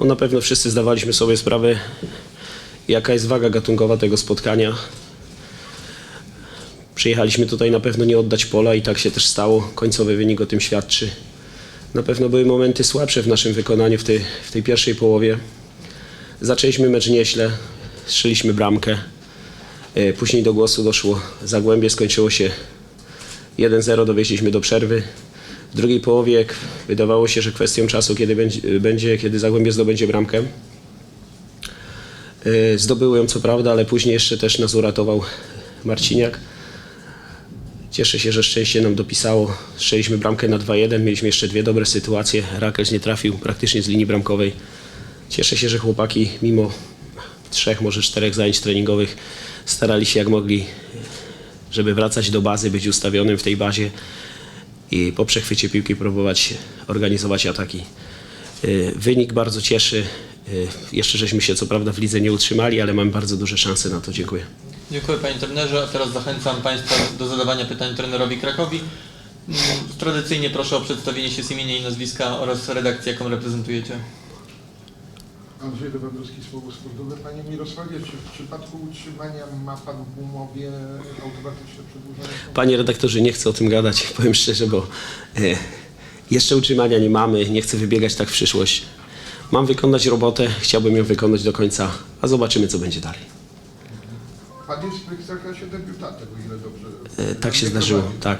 No, na pewno wszyscy zdawaliśmy sobie sprawę, jaka jest waga gatunkowa tego spotkania. Przyjechaliśmy tutaj na pewno nie oddać pola i tak się też stało. Końcowy wynik o tym świadczy. Na pewno były momenty słabsze w naszym wykonaniu w tej, w tej pierwszej połowie. Zaczęliśmy mecz nieźle, strzeliśmy bramkę. E, Później do głosu doszło Zagłębie, skończyło się 1-0, dowieźliśmy do przerwy. W drugiej połowie wydawało się, że kwestią czasu, kiedy będzie, kiedy Zagłębie zdobędzie bramkę. E, Zdobyły ją co prawda, ale później jeszcze też nas uratował Marciniak. Cieszę się, że szczęście nam dopisało. Strzeliśmy bramkę na 2-1, mieliśmy jeszcze dwie dobre sytuacje. Rakels nie trafił praktycznie z linii bramkowej. Cieszę się, że chłopaki mimo trzech, może czterech zajęć treningowych starali się jak mogli, żeby wracać do bazy, być ustawionym w tej bazie i po przechwycie piłki próbować organizować ataki. Y, Wynik bardzo cieszy. Y, Jeszcze żeśmy się co prawda w lidze nie utrzymali, ale mamy bardzo duże szanse na to. Dziękuję. Dziękuję Panie Trenerze, a teraz zachęcam Państwa do zadawania pytań trenerowi Krakowi. Mm, Tradycyjnie proszę o przedstawienie się z imienia i nazwiska oraz redakcji, jaką reprezentujecie. Andrzej Lewandowski, Słowo Sportowe. Panie Mirosławie, czy w przypadku utrzymania ma Pan w umowie automatyczne przedłużenie? Panie redaktorze, nie chcę o tym gadać, powiem szczerze, bo e, jeszcze utrzymania nie mamy, nie chcę wybiegać tak w przyszłość. Mam wykonać robotę, chciałbym ją wykonać do końca, a zobaczymy, co będzie dalej. Pan jest w Ekstraklasie debiutantem, o ile dobrze... E, tak się zdarzyło, tak.